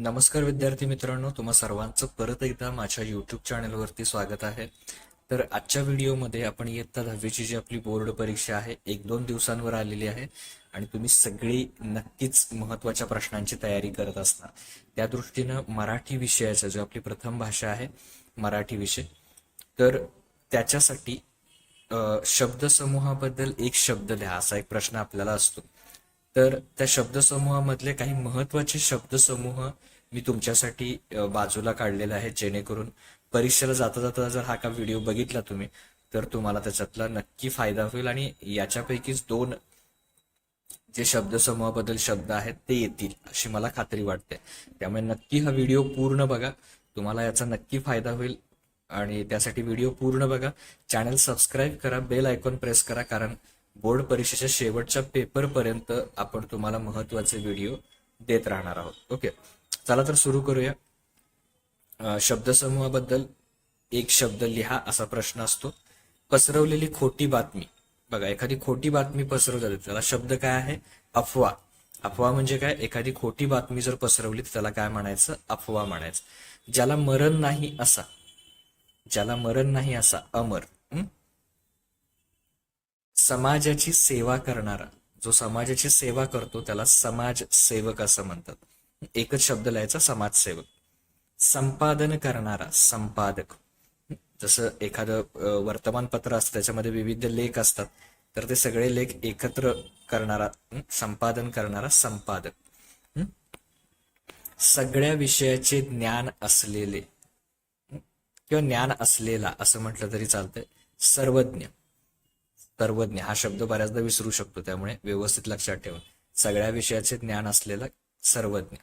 नमस्कार विद्यार्थी मित्रांनो तुम्हा सर्वांचं परत एकदा माझ्या यूट्यूब चॅनलवरती स्वागत आहे. तर आजच्या व्हिडिओमध्ये आपण इयत्ता दहावीची जी आपली बोर्ड परीक्षा आहे एक दोन दिवसांवर आलेली आहे आणि तुम्ही सगळी नक्कीच महत्त्वाच्या प्रश्नांची तयारी करत असता. त्या दृष्टीनं मराठी विषयाचा जो आपली प्रथम भाषा आहे मराठी विषय तर त्याच्यासाठी शब्दसमूहाबद्दल एक शब्द लिहा असा एक प्रश्न आपल्याला असतो. तर त्या शब्दसमूहामधले काही महत्त्वाचे शब्दसमूह मी तुमच्यासाठी बाजूला काढलेले आहेत जेणेकरून परीक्षेला जाता जाता जर हा का व्हिडिओ बघितला तुम्ही तर तुम्हाला त्याच्यातला नक्की फायदा होईल आणि याच्यापैकीच दोन जे शब्दसमूहाबद्दल शब्द आहेत ते येतील अशी मला खात्री वाटते. त्यामुळे नक्की हा व्हिडिओ पूर्ण बघा. तुम्हाला याचा नक्की फायदा होईल आणि त्यासाठी व्हिडिओ पूर्ण बघा. चॅनल सबस्क्राईब करा बेल आयकॉन प्रेस करा कारण बोर्ड परीक्षेच्या शेवटच्या पेपर पर्यंत आपण तुम्हाला महत्त्वाचे व्हिडिओ देत राहणार आहोत. ओके चला तर सुरू करूया. शब्दसमूहाबद्दल एक शब्द लिहा असा प्रश्न असतो. पसरवलेली खोटी बातमी. बघा एखादी खोटी बातमी पसरवली जाते त्याला शब्द काय आहे? अफवा. अफवा म्हणजे काय? एखादी खोटी बातमी जर पसरवली तर त्याला काय म्हणायचं? अफवा म्हणायचं. ज्याला मरण नाही असा ज्याला मरण नाही असा अमर. समाजाची सेवा करणारा जो समाजाची सेवा करतो त्याला समाजसेवक असं म्हणतात. एकच शब्द लिहायचा समाजसेवक संपादन करणारा संपादक. जसं एखादं वर्तमानपत्र असतं त्याच्यामध्ये विविध लेख असतात तर ते सगळे लेख एकत्र करणारा संपादन करणारा संपादक. सगळ्या विषयाचे ज्ञान असलेले किंवा ज्ञान असलेला असं म्हटलं तरी चालतंय सर्वज्ञ. सर्वज्ञ हा शब्द बऱ्याचदा विसरू शकतो त्यामुळे व्यवस्थित लक्षात ठेवा. सगळ्या विषयाचे ज्ञान असलेला सर्वज्ञ.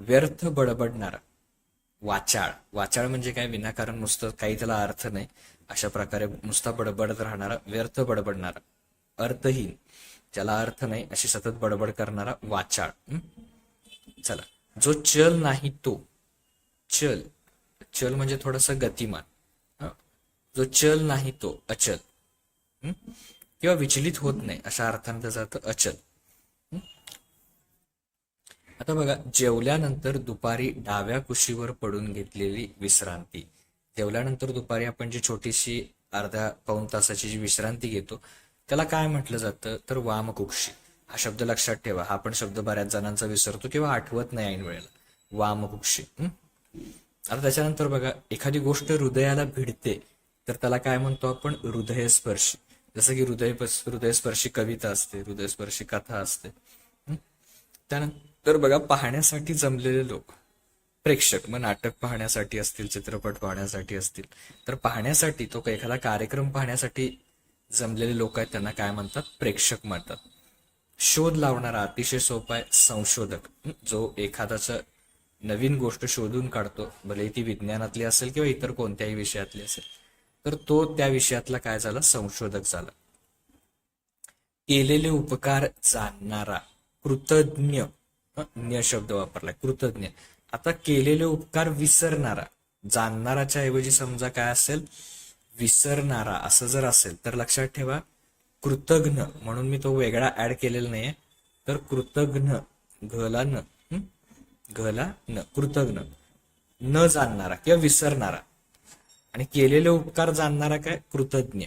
व्यर्थ बडबडणारा. वाचाळ. वाचाळ म्हणजे काय? विनाकारण नुसतं काही त्याला अर्थ नाही. अशा प्रकारे नुसता बडबडत राहणारा व्यर्थ बडबडणारा अर्थहीन ज्याला अर्थ नाही अशी सतत बडबड करणारा वाचाळ. चला. जो चल नाही तो. चल. चल म्हणजे थोडासा गतिमान. जो चल नाही तो अचल. किंवा विचलित होत नाही अशा अर्थाने त्याचा अर्थ अचल. आता बघा जेवल्यानंतर दुपारी डाव्या कुशीवर पडून घेतलेली विश्रांती. जेवल्यानंतर दुपारी आपण जी छोटीशी अर्ध्या पाऊण तासाची जी विश्रांती घेतो त्याला काय म्हटलं जातं? तर वामकुक्षी. हा शब्द लक्षात ठेवा. हा पण शब्द बऱ्याच जणांचा विसरतो किंवा आठवत नाही ऐन वेळेला. वामकुक्षी. आता त्याच्यानंतर बघा एखादी गोष्ट हृदयाला भिडते तर त्याला काय म्हणतो आपण? हृदयस्पर्शी. जसं की हृदय हृदयस्पर्शी कविता असते हृदयस्पर्शी कथा असते. त्यानंतर बघा पाहण्यासाठी जमलेले लोक. प्रेक्षक मग नाटक पाहण्यासाठी असतील चित्रपट पाहण्यासाठी असतील. तर पाहण्यासाठी तो एखादा कार्यक्रम पाहण्यासाठी जमलेले लोक आहेत त्यांना काय म्हणतात? प्रेक्षक म्हणतात. शोध लावणारा अतिशय सोपा आहे संशोधक. जो एखाद्याचं नवीन गोष्ट शोधून काढतो भले ती विज्ञानातली असेल किंवा इतर कोणत्याही विषयातली असेल. तर तो त्या विषयातला काय झाला? संशोधक झाला. केलेले उपकार जाणणारा कृतज्ञ ज्ञ शब्द वापरलाय कृतज्ञ. आता केलेले उपकार विसरणारा जाणणाराच्या ऐवजी समजा काय असेल? विसरणारा असं जर असेल तर लक्षात ठेवा कृतज्ञ म्हणून मी तो वेगळा ऍड केलेला नाहीये. तर कृतज्ञ घला न घला न कृतज्ञ. न जाणणारा किंवा विसरणारा. आणि केलेले उपकार जाणणारा काय? कृतज्ञ.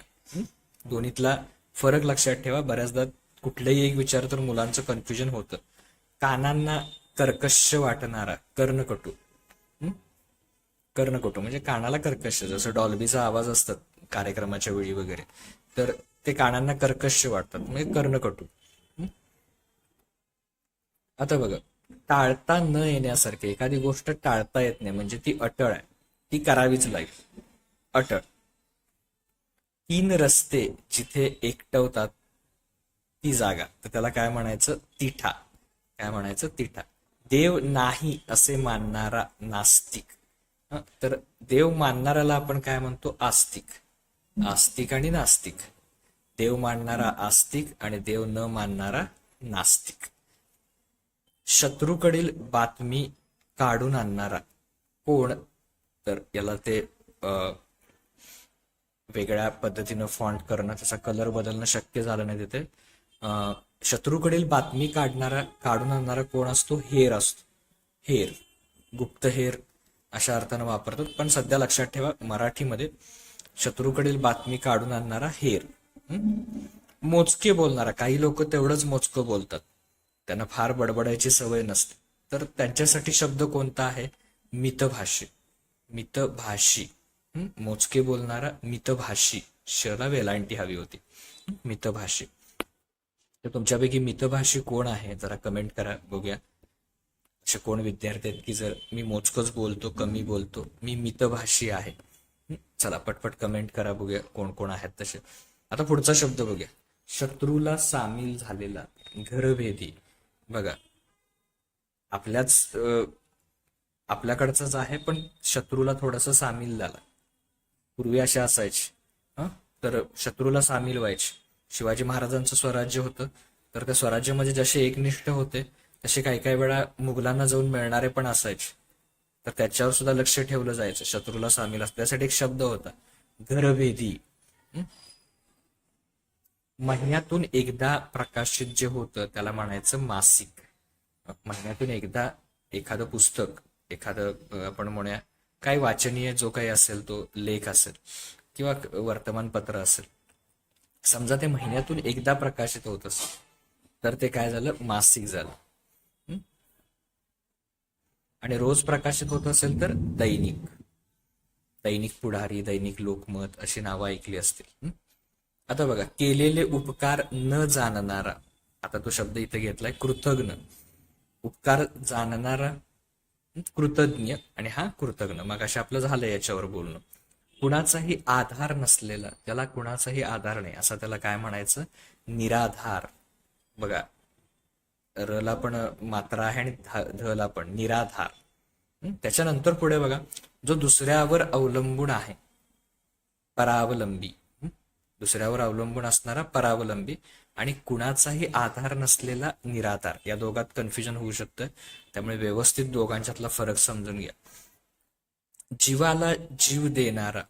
दोन्हीतला फरक लक्षात ठेवा. बऱ्याचदा कुठलंही एक विचार तर मुलांचं कन्फ्युजन होतं. कानांना कर्कश वाटणारा कर्णकटू. कर्णकटू म्हणजे कानाला कर्कश. जसं डॉल्बीचा आवाज असतात कार्यक्रमाच्या वेळी वगैरे तर ते कानांना कर्कश वाटतात. म्हणजे कर्णकटू. आता बघा. टाळता न येण्यासारखे एखादी गोष्ट टाळता येत नाही. म्हणजे ती अटळ आहे. ती करावीच लागेल अटळ. तीन रस्ते जिथे एकटवतात ती जागा. तर त्याला काय म्हणायचं? तिठा. काय म्हणायचं? तिठा. देव नाही असे मानणारा नास्तिक. तर देव मानणाऱ्याला आपण काय म्हणतो? आस्तिक. आस्तिक आणि नास्तिक. देव मानणारा आस्तिक आणि देव न मानणारा नास्तिक. शत्रूकडील बातमी काढून आणणारा कोण? तर याला ते वेगळ्या पद्धतीनं फॉन्ट करणं त्याचा कलर बदलणं शक्य झालं नाही तिथे. शत्रूकडील बातमी काढणारा काढून आणणारा कोण असतो? हेर असतो. हेर. गुप्तहेर अशा अर्थानं वापरतात. पण सध्या लक्षात ठेवा मराठीमध्ये शत्रूकडील बातमी काढून आणणारा हेर. मोजके बोलणारा काही लोक तेवढंच मोजकं बोलतात. त्यांना फार बडबडायची सवय नसते. तर त्यांच्यासाठी शब्द कोणता आहे? मितभाषी. मितभाषी. मोजके बोलणारा मितभाषी शला वेलांटी हवी होती. मितभाषी. तर तुमच्यापैकी मितभाषी कोण आहे? जरा कमेंट करा बघूया. असे कोण विद्यार्थी आहेत की जर मी मोजकच बोलतो कमी बोलतो मी मितभाषी आहे. चला पटपट कमेंट करा बघूया कोण कोण आहेत तसे. आता पुढचा शब्द बघूया. शत्रूला सामील झालेला घरभेदी. बघा. आपल्याच आपल्याकडचाच आहे पण शत्रूला थोडस सामील झाला. पूर्वी असे असायचे. तर शत्रूला सामील व्हायचे. शिवाजी महाराजांचं स्वराज्य होतं. तर त्या स्वराज्यामध्ये जसे एकनिष्ठ होते तसे काही काही वेळा मुघलांना जाऊन मिळणारे पण असायचे. तर त्याच्यावर सुद्धा लक्ष ठेवलं जायचं. शत्रूला सामील असतं त्यासाठी एक शब्द होता. घरभेदी. महिन्यातून एकदा प्रकाशित जे होतं त्याला म्हणायचं मासिक. महिन्यातून एकदा एखादं पुस्तक एखादं आपण म्हणूया काही वाचनीय जो काही असेल तो लेख असेल किंवा वर्तमानपत्र असेल. समजा ते महिन्यातून एकदा प्रकाशित होत असेल तर ते काय झालं? मासिक झालं. आणि रोज प्रकाशित होत असेल तर दैनिक. दैनिक पुढारी दैनिक लोकमत अशी नावं ऐकली असतील. आता बघा केलेले उपकार न जाणणारा आता तो शब्द इथे घेतलाय कृतज्ञ उपकार जाणणारा कृतज्ञ आणि हा कृतज्ञ. मग अशा आपलं झालं याच्यावर बोलणं. कुणाचाही आधार नसलेला त्याला कुणाचाही आधार नाही. असा त्याला काय म्हणायचं? निराधार. बघा रला पण मात्रा आहे आणि ध- धला पण. निराधार. त्याच्यानंतर पुढे बघा जो दुसऱ्यावर अवलंबून आहे परावलंबी. दुसऱ्यावर अवलंबून असणारा परावलंबी. आणि कुणाचाही आधार नसलेला निराधार. या दोघात कन्फ्युजन होऊ शकतं त्यामुळे व्यवस्थित दोघांच्यातला फरक समजून घ्या. जीवाला जीव देणारा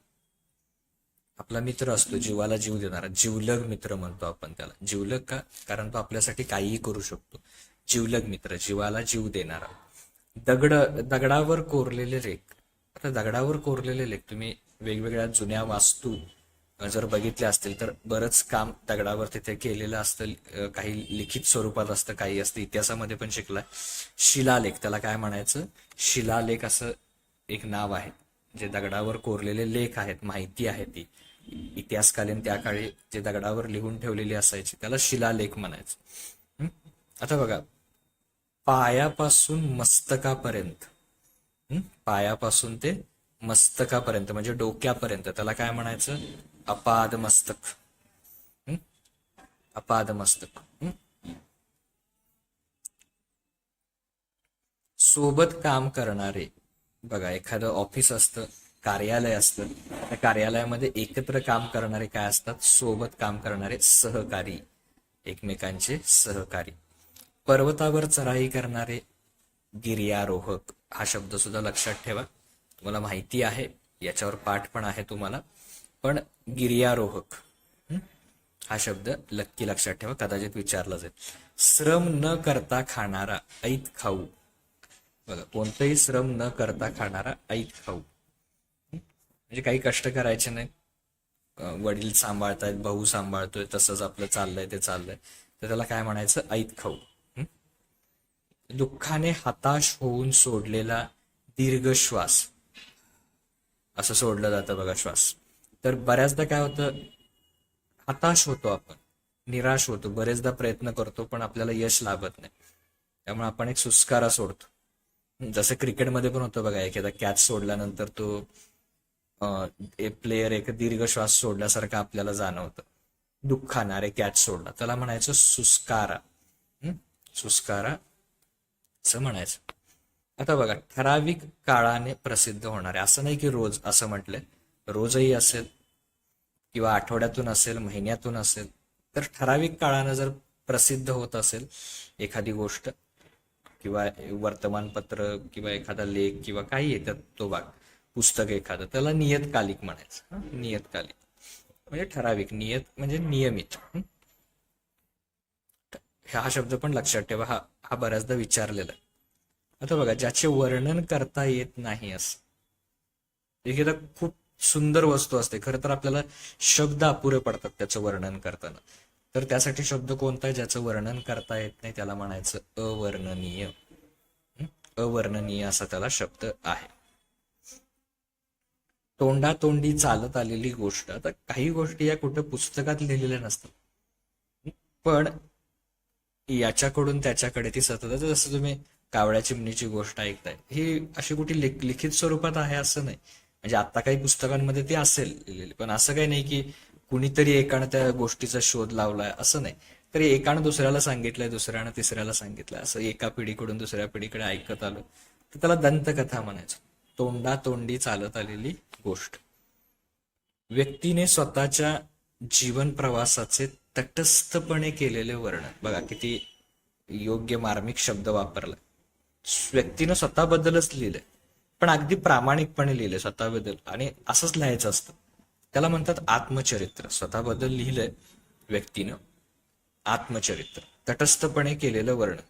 आपला मित्र असतो जीवाला जीव देणारा जीवलग मित्र म्हणतो आपण त्याला. जीवलग का? कारण तो आपल्यासाठी काहीही करू शकतो. जीवलग मित्र जीवाला जीव देणारा. दगड दगडावर कोरलेले लेख आता दगडावर कोरलेले लेख तुम्ही वेगवेगळ्या जुन्या वास्तू जर बघितले असतील तर बरंच काम दगडावर तिथे केलेलं असतं. काही लिखित स्वरूपात असतं काही असतं. इतिहासामध्ये पण शिकलाय. शिलालेख त्याला काय म्हणायचं? शिलालेख असं एक नाव आहे जे दगडावर कोरलेले लेख आहेत माहिती आहे ती. इतिहासकालीन त्या काळी जे दगडावर लिहून ठेवलेली असायची त्याला शिलालेख म्हणायचं. आता बघा पायापासून मस्तकापर्यंत. पायापासून ते मस्तकापर्यंत म्हणजे डोक्यापर्यंत. त्याला काय म्हणायचं? अपाद मस्तक अपाद मस्तक सोबत काम करणारे बघा एखादं ऑफिस असतं कार्यालय असतं त्या कार्यालयामध्ये एकत्र काम करणारे काय असतात? सोबत काम करणारे सहकारी एकमेकांचे सहकारी. पर्वतावर चराई करणारे गिर्यारोहक हा शब्द सुद्धा लक्षात ठेवा. तुम्हाला माहिती आहे याच्यावर पाठ पण आहे तुम्हाला. पण गिर्यारोहक. हा शब्द नक्की लक्षात ठेवा कदाचित विचारला जाईल श्रम न करता खाणारा ऐत खाऊ. बघा कोणतंही श्रम न करता खाणारा ऐत खाऊ. म्हणजे काही कष्ट करायचे नाही. वडील सांभाळतायत भाऊ सांभाळतोय तसंच आपलं चाललंय ते चाललंय. तर त्याला काय म्हणायचं? ऐत खाऊ. दुःखाने हताश होऊन सोडलेला दीर्घ श्वास. असं सोडलं जातं बघा श्वास. तर बऱ्याचदा काय होतं हताश होतो आपण निराश होतो बरेचदा प्रयत्न करतो पण आपल्याला यश लाभत नाही. त्यामुळे आपण एक सुस्कारा सोडतो. जसं क्रिकेटमध्ये पण होतं बघा एखादा कॅच सोडल्यानंतर तो प्लेयर एक दीर्घ श्वास सोडल्यासारखं आपल्याला जाणवतं. दुःखानं अरे कॅच सोडला त्याला म्हणायचं सुस्कारा. सुस्कारा असं म्हणायचं. आता बघा ठराविक काळाने प्रसिद्ध होणारे असं नाही की रोज असं म्हटलंय रोजही असेल किंवा आठवड्यातून असेल महिन्यातून असेल तर ठराविक काळानं जर प्रसिद्ध होत असेल एखादी गोष्ट किंवा वर्तमानपत्र किंवा एखादा लेख किंवा काही येतात तो भाग पुस्तक एखादं त्याला नियतकालिक म्हणायचं. नियतकालिक. म्हणजे ठराविक नियत म्हणजे नियमित. हा? शब्द पण लक्षात ठेवा हा हा बऱ्याचदा विचारलेला आहे. आता बघा ज्याचे वर्णन करता येत नाही असं एखादा खूप सुंदर वस्तू असते. खरं तर आपल्याला शब्द अपुरे पडतात त्याचं वर्णन करताना. तर त्यासाठी शब्द कोणता आहे? ज्याचं वर्णन करता येत नाही त्याला म्हणायचं अवर्णनीय. अवर्णनीय असा त्याला शब्द आहे. तोंडातोंडी चालत आलेली गोष्ट आता काही गोष्टी या कुठं पुस्तकात लिहिलेल्या नसतात. पण याच्याकडून त्याच्याकडे ती सतत जसं तुम्ही कावळ्या चिमणीची गोष्ट ऐकताय ही अशी कुठे लिख- लिखित स्वरूपात आहे असं नाही. म्हणजे आता काही पुस्तकांमध्ये ते असेल लिहिलेले पण असं काही नाही की कुणीतरी एकानं त्या गोष्टीचा शोध लावलाय असं नाही. तरी एकानं दुसऱ्याला सांगितलंय दुसऱ्यानं तिसऱ्याला सांगितलंय. असं एका पिढीकडून दुसऱ्या पिढीकडे ऐकत आलो तर त्याला दंतकथा म्हणायचं. तोंडातोंडी चालत आलेली गोष्ट. व्यक्तीने स्वतःच्या जीवन प्रवासाचे तटस्थपणे केलेले वर्णन. बघा किती योग्य मार्मिक शब्द वापरला. व्यक्तीनं स्वतःबद्दलच लिहिलंय. पण अगदी प्रामाणिकपणे लिहिलंय स्वतःबद्दल आणि असंच लिहायचं असतं. त्याला म्हणतात आत्मचरित्र. स्वतःबद्दल लिहिलंय व्यक्तीनं आत्मचरित्र. तटस्थपणे केलेलं वर्णन.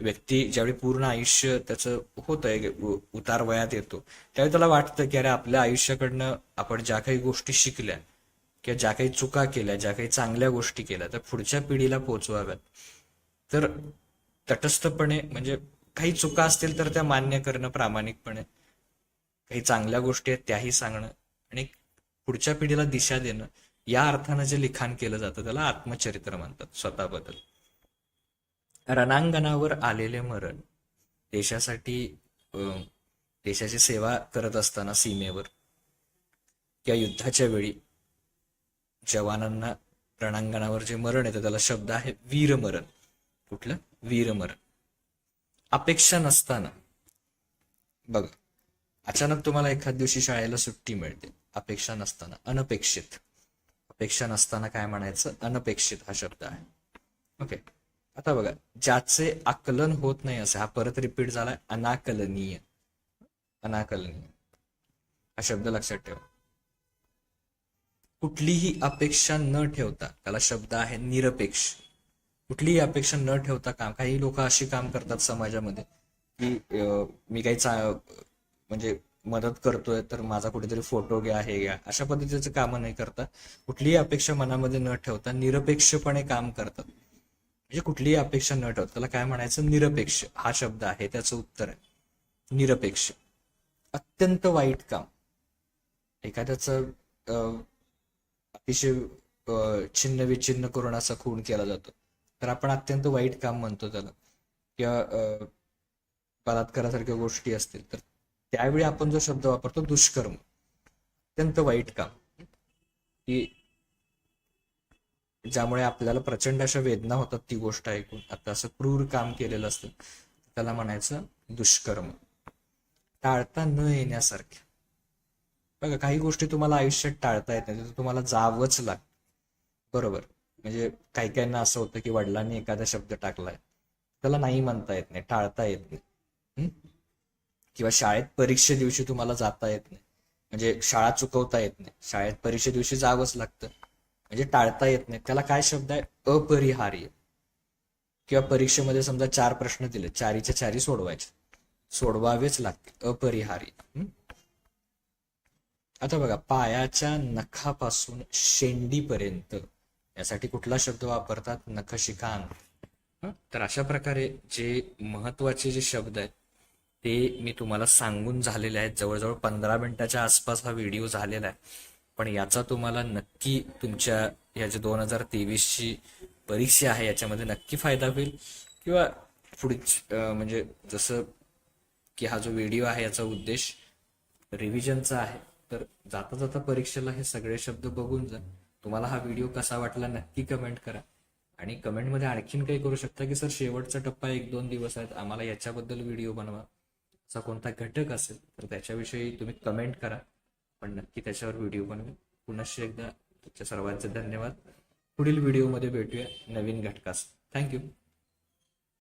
व्यक्ती ज्यावेळी पूर्ण आयुष्य त्याचं होतंय उतार वयात येतो त्यावेळी त्याला वाटतं की अरे आपल्या आयुष्याकडनं आपण ज्या काही गोष्टी शिकल्या किंवा ज्या काही चुका केल्या ज्या काही चांगल्या गोष्टी केल्या तर पुढच्या पिढीला पोहोचवाव्यात तर तटस्थपणे म्हणजे काही चुका असतील तर त्या मान्य करणं प्रामाणिकपणे. काही चांगल्या गोष्टी आहेत त्याही सांगणं आणि पुढच्या पिढीला दिशा देणं. या अर्थानं जे लिखाण केलं जातं त्याला आत्मचरित्र म्हणतात स्वतःबद्दल. रणांगणावर आलेले मरण देशासाठी अं, देशाची सेवा करत असताना सीमेवर. किंवा युद्धाच्या वेळी जवानांना रणांगणावर जे मरण येतं त्याला शब्द आहे वीरमरण. कुठलं? वीरमरण. अपेक्षा नसताना. बघा अचानक तुम्हाला एखाद दिवशी शाळेला सुट्टी मिळते. अपेक्षा नसताना अनपेक्षित. अपेक्षा नसताना काय म्हणायचं? अनपेक्षित हा शब्द आहे. ओके आता बघा ज्याचे आकलन होत नाही असे हा परत रिपीट झालाय अनाकलनीय. अनाकलनीय. हा शब्द लक्षात ठेवा. कुठलीही अपेक्षा न ठेवता त्याला शब्द आहे निरपेक्ष. कुठलीही अपेक्षा न ठेवता काम. काही लोक अशी काम करतात समाजामध्ये की मी काही चा म्हणजे मदत करतोय तर माझा कुठेतरी फोटो घ्या हे घ्या. अशा पद्धतीचं कामं नाही करता. कुठलीही अपेक्षा मनामध्ये न ठेवता निरपेक्षपणे काम करतात. म्हणजे कुठलीही अपेक्षा न ठेवता. त्याला काय म्हणायचं? निरपेक्ष. हा शब्द आहे त्याचं उत्तर आहे. निरपेक्ष. अत्यंत वाईट काम. एखाद्याचं अं, अतिशय छिन्न विच्छिन्न करून असा खून केला जातो. तर आपण अत्यंत वाईट काम म्हणतो त्याला. किंवा बलात्कारासारख्या गोष्टी असतील तर त्यावेळी आपण जो शब्द वापरतो दुष्कर्म. अत्यंत वाईट काम. की ज्यामुळे आपल्याला प्रचंड अशा वेदना होतात ती गोष्ट ऐकून. आता असं क्रूर काम केलेलं असतं त्याला म्हणायचं दुष्कर्म. टाळता न येण्यासारखे बघा काही गोष्टी तुम्हाला आयुष्यात टाळता येत नाही तर तुम्हाला जावंच लागतं. बरोबर? म्हणजे काही काहींना असं होतं की वडिलांनी एखादा शब्द टाकलाय. त्याला नाही म्हणता येत नाही टाळता येत नाही. किंवा शाळेत परीक्षे दिवशी तुम्हाला जाता येत नाही. म्हणजे शाळा चुकवता येत नाही. शाळेत परीक्षे दिवशी जावंच लागतं. म्हणजे टाळता येत नाही. त्याला काय शब्द आहे? अपरिहार्य. किंवा परीक्षेमध्ये समजा चार प्रश्न दिले चारीच्या चारी सोडवायचे. सोडवावेच लागते. अपरिहार्य. आता बघा पायाच्या नखापासून शेंडीपर्यंत यासाठी कुठला शब्द वापरतात? नखशिखांग तर अशा प्रकारे जे महत्त्वाचे जे शब्द आहेत ते मी तुम्हाला सांगून झालेले आहेत. जवळजवळ पंधरा मिनिटाच्या आसपास हा व्हिडिओ झालेला आहे. पण याचा तुम्हाला नक्की तुमच्या या जे दोन हजार तेवीसची परीक्षा आहे याच्यामध्ये नक्की फायदा होईल. किंवा पुढची म्हणजे जसं की हा जो व्हिडिओ आहे याचा उद्देश रिव्हिजनचा आहे. तर जाता जाता परीक्षेला हे सगळे शब्द बघून जा. तुम्हाला हा व्हिडिओ कसा वाटला नक्की कमेंट करा. आणि कमेंटमध्ये आणखीन काही करू शकता की सर शेवटचा टप्पा एक दोन दिवस आहेत आम्हाला याच्याबद्दल व्हिडिओ बनवा. असा कोणता घटक असेल तर त्याच्याविषयी तुम्ही कमेंट करा. पण नक्की त्याच्यावर व्हिडिओ बनवेल पुनश्च एकदा तुमच्या सर्वांचे धन्यवाद. पुढील व्हिडिओमध्ये भेटूया. नवीन घटकास. थँक्यू